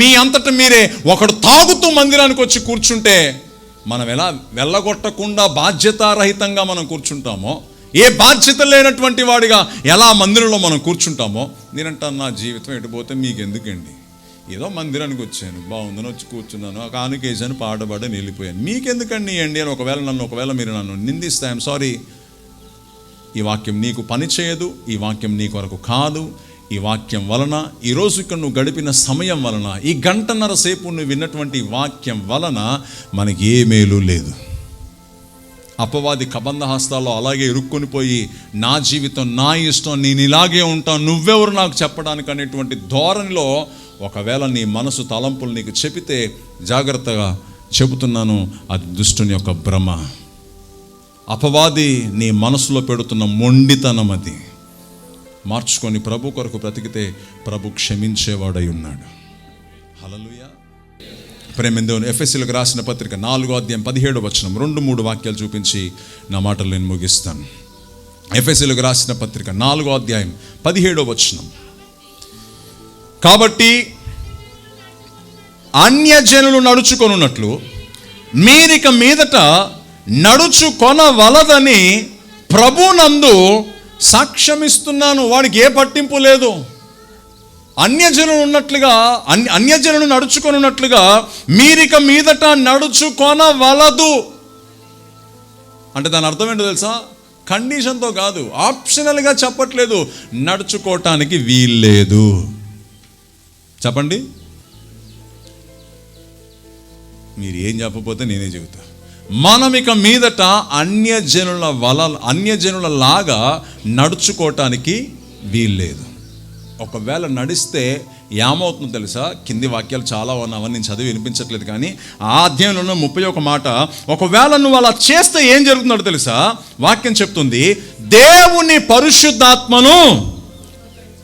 మీ అంతట మీరే ఒకడు తాగుతూ మందిరానికి వచ్చి కూర్చుంటే మనం ఎలా వెళ్ళగొట్టకుండా బాధ్యతారహితంగా మనం కూర్చుంటామో ఏ బాధ్యత లేనటువంటి వాడిగా ఎలా మందిరంలో మనం కూర్చుంటామో నేనంటాను నా జీవితం ఎటుపోతే మీకు ఎందుకండి ఏదో మందిరానికి వచ్చాను బాగుందని వచ్చి కూర్చున్నాను ఆ కానుకేసాను పాడబడి వెళ్ళిపోయాను మీకెందుకండి అండి అని ఒకవేళ నన్ను ఒకవేళ మీరు నన్ను నిందిస్తే ఐఎమ్ సారీ ఈ వాక్యం నీకు పని చేయదు ఈ వాక్యం నీ కొరకు కాదు. ఈ వాక్యం వలన ఈరోజు ఇక్కడ నువ్వు గడిపిన సమయం వలన ఈ గంటన్నర సేపు నువ్వు విన్నటువంటి వాక్యం వలన మనకి ఏ మేలు లేదు. అపవాది కబంధ హస్తాల్లో అలాగే ఇరుక్కొని పోయి నా జీవితం నా ఇష్టం నేను ఇలాగే ఉంటాను నువ్వెవరు నాకు చెప్పడానికి అనేటువంటి ధోరణిలో ఒకవేళ నీ మనసు తలంపులు నీకు చెబితే జాగ్రత్తగా చెబుతున్నాను అది దుష్టుని యొక్క భ్రమ. అపవాది నీ మనసులో పెడుతున్న మొండితనం అది. మార్చుకొని ప్రభు కొరకు బ్రతికితే ప్రభు క్షమించేవాడై ఉన్నాడు. హలలుయ ప్రేమిందేవుని ఎఫ్ఎస్సీలకు రాసిన పత్రిక నాలుగో అధ్యాయం పదిహేడు వచనం రెండు మూడు వాక్యాలు చూపించి నా మాటలు నేను ముగిస్తాను. ఎఫ్ఎస్సీలకు రాసిన పత్రిక నాలుగో అధ్యాయం పదిహేడో వచనం. కాబట్టి అన్యజనులు నడుచుకొనున్నట్లు మీరిక మీదట నడుచుకొనవలదని ప్రభునందు సాక్ష్యమిస్తున్నాను. వాడికి ఏ పట్టింపు లేదు. అన్యజనులు ఉన్నట్లుగా అన్య అన్యజనులు నడుచుకొనున్నట్లుగా మీరిక మీదట నడుచుకొనవలదు. అంటే దాని అర్థం ఏంటో తెలుసా? కండిషన్తో కాదు. ఆప్షనల్గా చెప్పట్లేదు. నడుచుకోవటానికి వీల్లేదు. చెప్పండి. మీరు ఏం చెప్పకపోతే నేనే చెబుతా. మనం ఇక మీదట అన్యజనుల వల అన్యజనుల లాగా నడుచుకోవటానికి వీల్లేదు. ఒకవేళ నడిస్తే ఏమవుతుందో తెలుసా? కింది వాక్యాలు చాలా ఉన్నావని నేను చదివి వినిపించట్లేదు కానీ ఆ అధ్యాయంలో ముప్పై ఒక మాట. ఒకవేళ నువ్వు అలా చేస్తే ఏం జరుగుతుందో తెలుసా? వాక్యం చెప్తుంది దేవుని పరిశుద్ధాత్మను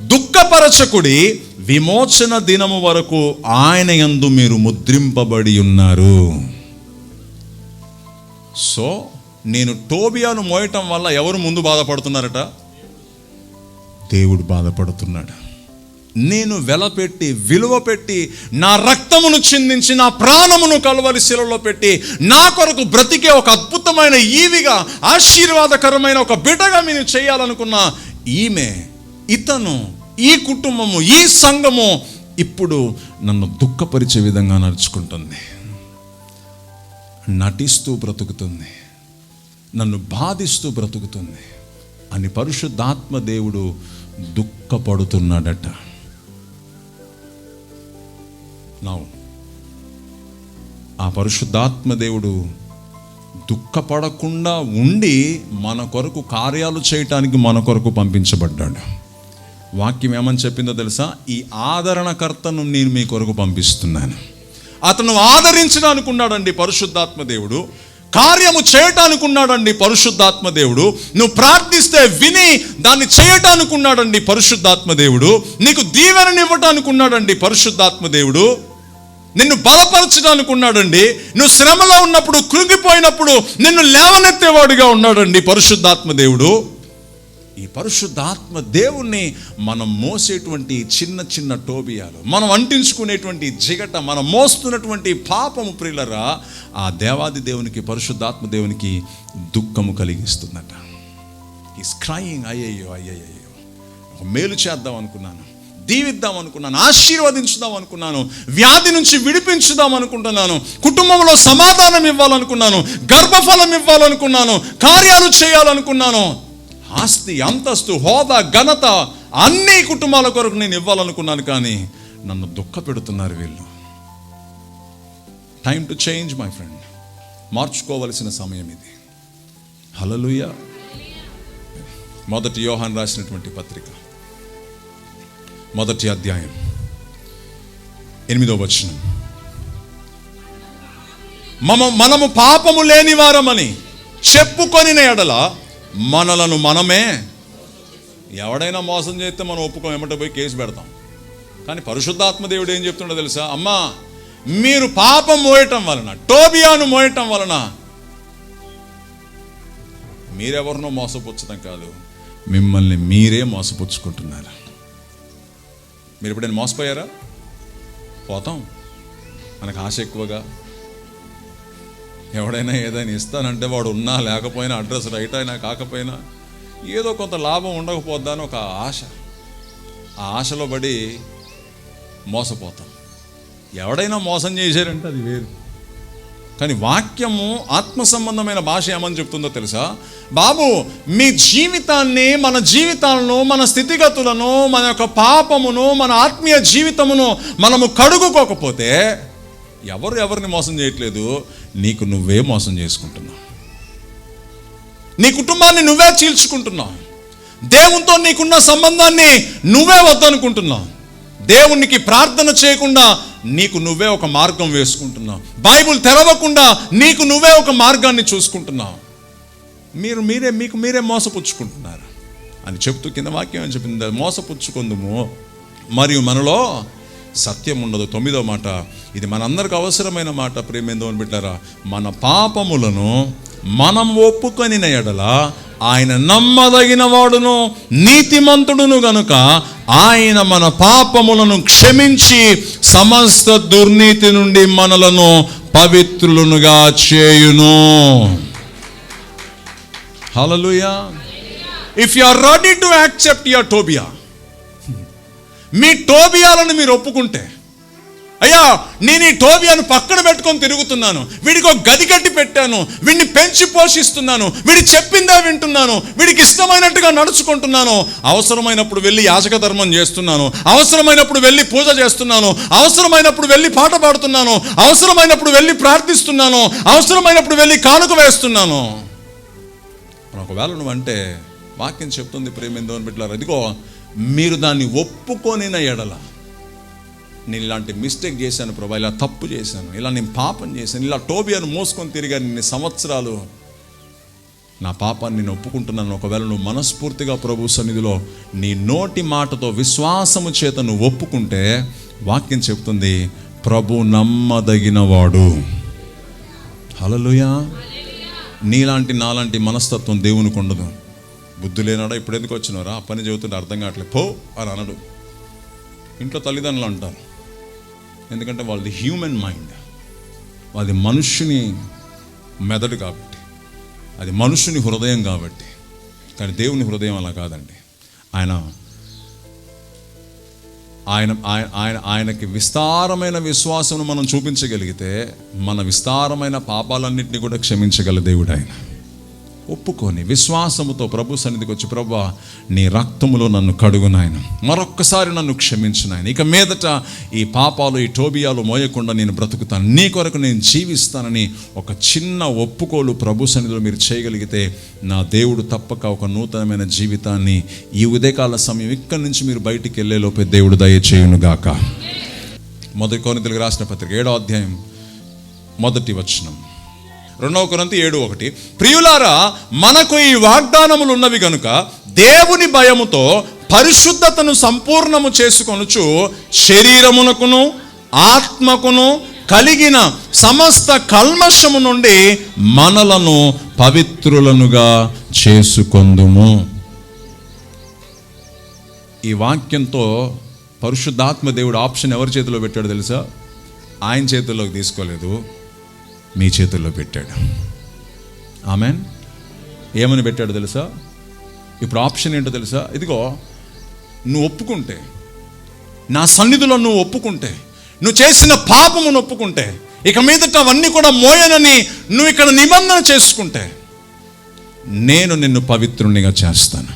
దుఃఖపరచకుడి విమోచన దినము వరకు ఆయన యందు మీరు ముద్రింపబడి ఉన్నారు. సో నేను టోబియాను మోయటం వల్ల ఎవరు ముందు బాధపడుతున్నారట? దేవుడు బాధపడుతున్నాడు. నేను వెలపెట్టి విలువ పెట్టి నా రక్తమును చిందించి నా ప్రాణమును కలవరి శిలలో పెట్టి నా కొరకు బ్రతికే ఒక అద్భుతమైన ఈవిగా ఆశీర్వాదకరమైన ఒక బిడ్డగా నేను చేయాలనుకున్న ఈమె ఇతను ఈ కుటుంబము ఈ సంఘము ఇప్పుడు నన్ను దుఃఖపరిచే విధంగా నడుచుకుంటుంది. నటిస్తూ బ్రతుకుతుంది. నన్ను బాధిస్తూ బ్రతుకుతుంది. అని పరిశుద్ధాత్మ దేవుడు దుఃఖపడుతున్నాడట. నా ఆ పరిశుద్ధాత్మ దేవుడు దుఃఖపడకుండా ఉండి మన కొరకు కార్యాలు చేయటానికి మన కొరకు పంపించబడ్డాడు. వాక్యం ఏమని చెప్పిందో తెలుసా? ఈ ఆదరణకర్తను నేను మీ కొరకు పంపిస్తున్నాను. అతను ఆదరించడానికి ఉన్నాడండి పరిశుద్ధాత్మ దేవుడు. కార్యము చేయటానికి ఉన్నాడండి పరిశుద్ధాత్మ దేవుడు. నువ్వు ప్రార్థిస్తే విని దాన్ని చేయటానికి ఉన్నాడండి పరిశుద్ధాత్మ దేవుడు. నీకు దీవెననివ్వటానికి ఉన్నాడండి పరిశుద్ధాత్మ దేవుడు. నిన్ను బలపరచడానికి ఉన్నాడండి నువ్వు శ్రమలో ఉన్నప్పుడు కృంగిపోయినప్పుడు నిన్ను లేవనెత్తేవాడుగా ఉన్నాడండి పరిశుద్ధాత్మ దేవుడు. ఈ పరిశుద్ధాత్మ దేవుణ్ణి మనం మోసేటువంటి చిన్న చిన్న టోబియాలు మనం అంటించుకునేటువంటి జిగట మనం మోస్తున్నటువంటి పాపము ప్రియులరా ఆ దేవాది దేవునికి పరిశుద్ధాత్మ దేవునికి దుఃఖము కలిగిస్తుందట. ఈ క్రయింగ్ అయ్యయ్యో అయ్యయ్యో ఒక మేలు చేద్దాం అనుకున్నాను దీవిద్దాం అనుకున్నాను ఆశీర్వదించుదాం అనుకున్నాను వ్యాధి నుంచి విడిపించుదాం అనుకుంటున్నాను కుటుంబంలో సమాధానం ఇవ్వాలనుకున్నాను గర్భఫలం ఇవ్వాలనుకున్నాను కార్యాలు చేయాలనుకున్నాను ఆస్తి అంతస్తు హోదా ఘనత అన్ని కుటుంబాల కొరకు నేను ఇవ్వాలనుకున్నాను కానీ నన్ను దుఃఖ పెడుతున్నారు వీళ్ళు. Time to change my friend మార్చుకోవలసిన సమయం ఇది. హలలుయ మొదటి యోహాన్ రాసినటువంటి పత్రిక. మొదటి అధ్యాయం. ఎనిమిదో వచనం. మమ మనము పాపము లేని వారమని చెప్పుకొనిన ఎడల మనలను మనమే ఎవడైనా మోసం చేస్తే మనం ఒప్పుకోం ఎమ్మట పోయి కేసు పెడతాం. కానీ పరిశుద్ధాత్మ దేవుడు ఏం చెప్తుండో తెలుసా? అమ్మా మీరు పాపం మోయటం వలన టోబియాను మోయటం వలన మీరెవరినో మోసపుచ్చడం కాదు మిమ్మల్ని మీరే మోసపుచ్చుకుంటున్నారు. మీరు ఎప్పుడైనా మోసపోయారా? పోతాం. మనకు ఆశ ఎక్కువగా. ఎవడైనా ఏదైనా ఇస్తానంటే వాడు ఉన్నా లేకపోయినా అడ్రస్ రైట్ అయినా కాకపోయినా ఏదో కొంత లాభం ఉండకపోద్దా అని ఒక ఆశ. ఆ ఆశలో పడి మోసపోతాం. ఎవడైనా మోసం చేశారంటే అది వేరు. కానీ వాక్యము ఆత్మ సంబంధమైన భాష ఏమని చెప్తుందో తెలుసా? బాబు మీ జీవితాన్ని మన జీవితాలను మన స్థితిగతులను మన యొక్క పాపమును మన ఆత్మీయ జీవితమును మనము కడుగుకోకపోతే ఎవరు ఎవరిని మోసం చేయట్లేదు నీకు నువ్వే మోసం చేసుకుంటున్నావు. నీ కుటుంబాన్ని నువ్వే చీల్చుకుంటున్నావు. దేవునితో నీకున్న సంబంధాన్ని నువ్వే వద్దనుకుంటున్నావు. దేవునికి ప్రార్థన చేయకుండా నీకు నువ్వే ఒక మార్గం వేసుకుంటున్నావు. బైబుల్ తెరవకుండా నీకు నువ్వే ఒక మార్గాన్ని చూసుకుంటున్నావు. మీరు మీరే మీకు మీరే మోసపుచ్చుకుంటున్నారు. అని చెప్తూ కింద వాక్యం అని చెప్పింది? మోసపుచ్చుకుందుము. మరియు మనలో సత్యం ఉండదు తొమ్మిదో మాట. ఇది మనందరికి అవసరమైన మాట ప్రేమేందో అని పెట్టారా మన పాపములను మనం ఒప్పుకొని ఎడల ఆయన నమ్మదగిన వాడును నీతిమంతుడును గనుక ఆయన మన పాపములను క్షమించి సమస్త దుర్నీతి నుండి మనలను పవిత్రులనుగా చేయును. Hallelujah if you are ready to accept your Tobiah మీ టోబియాలను మీరు ఒప్పుకుంటే. అయ్యా నేను ఈ టోబియాను పక్కన పెట్టుకొని తిరుగుతున్నాను. వీడికి ఒక గది కట్టి పెట్టాను. వీడిని పెంచి పోషిస్తున్నాను. వీడి చెప్పిందే వింటున్నాను. వీడికి ఇష్టమైనట్టుగా నడుచుకుంటున్నాను. అవసరమైనప్పుడు వెళ్ళి యాజక ధర్మం చేస్తున్నాను. అవసరమైనప్పుడు వెళ్ళి పూజ చేస్తున్నాను. అవసరమైనప్పుడు వెళ్ళి పాట పాడుతున్నాను. అవసరమైనప్పుడు వెళ్ళి ప్రార్థిస్తున్నాను. అవసరమైనప్పుడు వెళ్ళి కానుక వేస్తున్నాను. ఒకవేళ నువ్వు అంటే వాక్యం చెప్తుంది ప్రేమేందో అని పెట్టారు. అదిగో మీరు దాన్ని ఒప్పుకొనిన ఎడల నేను ఇలాంటి మిస్టేక్ చేశాను ప్రభా ఇలా తప్పు చేశాను ఇలా నేను పాపం చేశాను ఇలా టోబియాను మోసుకొని తిరిగాను ఇన్ని సంవత్సరాలు. నా పాపాన్ని నేను ఒప్పుకుంటున్నాను. ఒకవేళ నువ్వు మనస్ఫూర్తిగా ప్రభు సన్నిధిలో నీ నోటి మాటతో విశ్వాసము చేత నువ్వు ఒప్పుకుంటే వాక్యం చెప్తుంది ప్రభు నమ్మదగినవాడు. హలలుయా నీలాంటి నాలాంటి మనస్తత్వం దేవునికి ఉండదు. బుద్ధి లేనాడా ఇప్పుడు ఎందుకు వచ్చినారా ఆ పని చెబుతుంటే అర్థం కావట్లేదు. పో అని అనడు. ఇంట్లో తల్లిదండ్రులు అంటారు. ఎందుకంటే వాళ్ళది హ్యూమన్ మైండ్ వాళ్ళది మనుష్యుని మెదడు కాబట్టి. అది మనుషుని హృదయం కాబట్టి. కానీ దేవుని హృదయం అలా కాదండి. ఆయన ఆయన ఆయన ఆయన ఆయనకి విస్తారమైన విశ్వాసం మనం చూపించగలిగితే మన విస్తారమైన పాపాలన్నింటినీ కూడా క్షమించగల దేవుడు ఆయన. ఒప్పుకొని విశ్వాసముతో ప్రభు సన్నిధికి వచ్చి ప్రభా నీ రక్తములో నన్ను కడుగు నాయన. మరొక్కసారి నన్ను క్షమించు నాయన. ఇక మీదట ఈ పాపాలు ఈ టోబియాలు మోయకుండా నేను బ్రతుకుతాను. నీ కొరకు నేను జీవిస్తానని ఒక చిన్న ఒప్పుకోలు ప్రభు సన్నిధిలో మీరు చేయగలిగితే నా దేవుడు తప్పక ఒక నూతనమైన జీవితాన్ని ఈ ఉదయకాల సమయం ఇక్కడి నుంచి మీరు బయటికి వెళ్ళేలోపే దేవుడు దయచేయునుగాక మొదటి కొరింతలకు రాసిన పత్రిక ఏడో అధ్యాయం మొదటి వచనం. రెండవ కొరంతి ఏడు ఒకటి. ప్రియులారా మనకు ఈ వాగ్దానములు ఉన్నవి గనుక దేవుని భయముతో పరిశుద్ధతను సంపూర్ణము చేసుకొనుచు శరీరమునకును ఆత్మకును కలిగిన సమస్త కల్మషము నుండి మనలను పవిత్రులనుగా చేసుకొందుము. ఈ వాక్యంతో పరిశుద్ధాత్మ దేవుడు ఆప్షన్ ఎవరి చేతిలో పెట్టాడు తెలుసా? ఆయన చేతుల్లోకి తీసుకోలేదు. మీ చేతుల్లో పెట్టాడు. ఆమెన్? ఏమని పెట్టాడు తెలుసా? ఇప్పుడు ఆప్షన్ ఏంటో తెలుసా? ఇదిగో నువ్వు ఒప్పుకుంటే నా సన్నిధిలో నువ్వు ఒప్పుకుంటే నువ్వు చేసిన పాపమును ఒప్పుకుంటే ఇక మీదట అవన్నీ కూడా మోయనని నువ్వు ఇక్కడ నిబంధన చేసుకుంటే నేను నిన్ను పవిత్రునిగా చేస్తాను.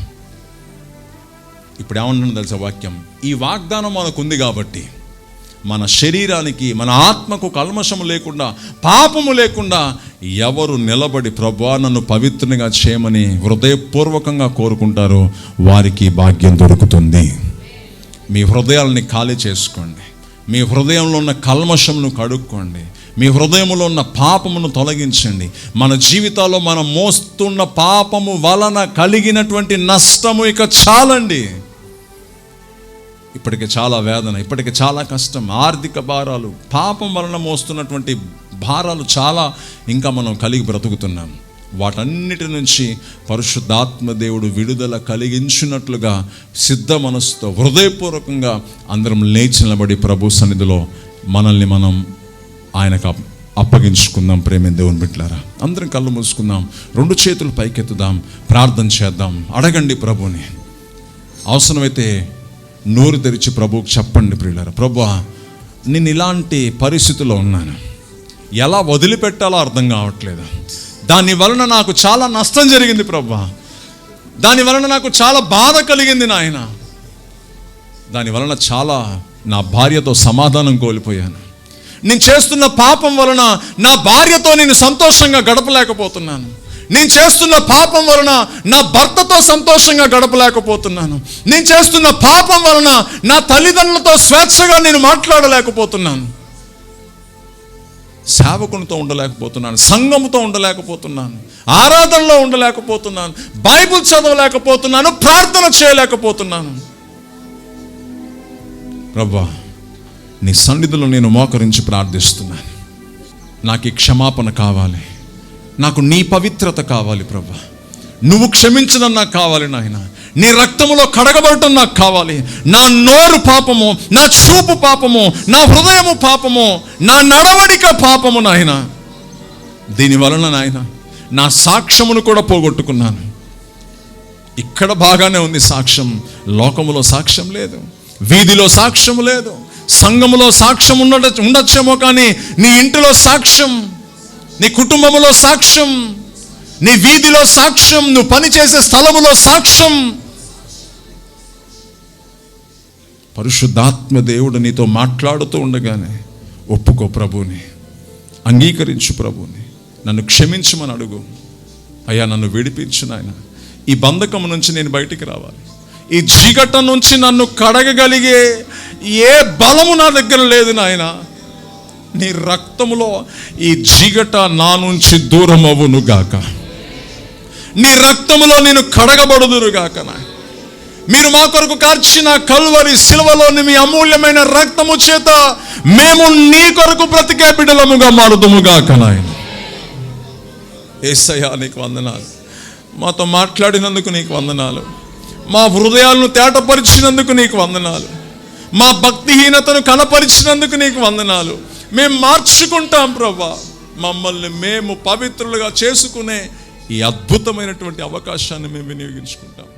ఇప్పుడు ఏమన్నా తెలుసా వాక్యం? ఈ వాగ్దానం మనకుంది కాబట్టి మన శరీరానికి మన ఆత్మకు కల్మషము లేకుండా పాపము లేకుండా ఎవరు నిలబడి ప్రభా నన్ను పవిత్రంగా చేయమని హృదయపూర్వకంగా కోరుకుంటారో వారికి భాగ్యం దొరుకుతుంది. మీ హృదయాలని ఖాళీ చేసుకోండి. మీ హృదయంలో ఉన్న కల్మషమును కడుక్కోండి. మీ హృదయంలో ఉన్న పాపమును తొలగించండి. మన జీవితాల్లో మనం మోస్తున్న పాపము వలన కలిగినటువంటి నష్టము ఇక చాలండి. ఇప్పటికి చాలా వేదన ఇప్పటికి చాలా కష్టం ఆర్థిక భారాలు పాపం వలన మోస్తున్నటువంటి భారాలు చాలా ఇంకా మనం కలిగి బ్రతుకుతున్నాం. వాటన్నిటి నుంచి పరిశుద్ధాత్మ దేవుడు విడుదల కలిగించినట్లుగా సిద్ధ మనసుతో హృదయపూర్వకంగా అందరం లేచి నిలబడి ప్రభు సన్నిధిలో మనల్ని మనం ఆయనకు అప్- అప్పగించుకుందాం ప్రేమ దేవుని బిడ్డలారా. అందరం కళ్ళు మూసుకుందాం రెండు చేతులు పైకెత్తుదాం ప్రార్థన చేద్దాం. అడగండి ప్రభుని అవసరమైతే నోరు తెరిచి ప్రభువుకు చెప్పండి ప్రియులారా. ప్రభు నేను ఇలాంటి పరిస్థితిలో ఉన్నాను. ఎలా వదిలిపెట్టాలో అర్థం కావట్లేదు. దాని వలన నాకు చాలా నష్టం జరిగింది ప్రభు. దాని వలన నాకు చాలా బాధ కలిగింది నాయన. దాని వలన చాలా నా భార్యతో సమాధానం కోల్పోయాను. నేను చేస్తున్న పాపం వలన నా భార్యతో నేను సంతోషంగా గడపలేకపోతున్నాను. నేను చేస్తున్న పాపం వలన నా భర్తతో సంతోషంగా గడపలేకపోతున్నాను. నేను చేస్తున్న పాపం వలన నా తల్లిదండ్రులతో స్వేచ్ఛగా నేను మాట్లాడలేకపోతున్నాను. సేవకునితో ఉండలేకపోతున్నాను సంఘముతో ఉండలేకపోతున్నాను ఆరాధనలో ఉండలేకపోతున్నాను బైబుల్ చదవలేకపోతున్నాను ప్రార్థన చేయలేకపోతున్నాను. ప్రభా నీ సన్నిధిలో నేను మోకరించి ప్రార్థిస్తున్నాను. నాకు ఈ క్షమాపణ కావాలి. నాకు నీ పవిత్రత కావాలి ప్రభా. నువ్వు క్షమించడం నాకు కావాలి నాయన. నీ రక్తములో కడగబడటం నాకు కావాలి. నా నోరు పాపము నా చూపు పాపము నా హృదయము పాపము నా నడవడిక పాపము నాయన. దీని వలన నాయన నా సాక్ష్యమును కూడా పోగొట్టుకున్నాను. ఇక్కడ బాగానే ఉంది సాక్ష్యం. లోకములో సాక్ష్యం లేదు. వీధిలో సాక్ష్యం లేదు. సంఘములో సాక్ష్యం ఉండ ఉండొచ్చేమో కానీ నీ ఇంటిలో సాక్ష్యం. నీ కుటుంబములో సాక్ష్యం నీ వీధిలో సాక్ష్యం నువ్వు పనిచేసే స్థలములో సాక్ష్యం. పరిశుద్ధాత్మ దేవుడు నీతో మాట్లాడుతూ ఉండగానే ఒప్పుకో ప్రభుని అంగీకరించు ప్రభుని నన్ను క్షమించమని అడుగు. అయ్యా నన్ను విడిపించు నాయన. ఈ బంధకం నుంచి నేను బయటికి రావాలి. ఈ జిగట నుంచి నన్ను కడగగలిగే ఏ బలము నా దగ్గర లేదు నాయనా. నీ రక్తములో ఈ జిగట నా నుంచి దూరం అవ్వును గాక. నీ రక్తములో నేను కడగబడుదురు గాక మీరు మా కొరకు కార్చిన కల్వరి శిలువలోని మీ అమూల్యమైన రక్తము చేత మేము నీ కొరకు బ్రతికే బిడ్డలముగా మారుదుముగా కనాయన ఏసయ్యా నీకు వందనాలు. మాతో మాట్లాడినందుకు నీకు వందనాలు. మా హృదయాలను తేటపరిచినందుకు నీకు వందనాలు. మా భక్తిహీనతను కనపరిచినందుకు నీకు వందనాలు. మేము మార్చుకుంటాం ప్రభా మమ్మల్ని మేము పవిత్రులుగా చేసుకునే ఈ అద్భుతమైనటువంటి అవకాశాన్ని మేము వినియోగించుకుంటాం.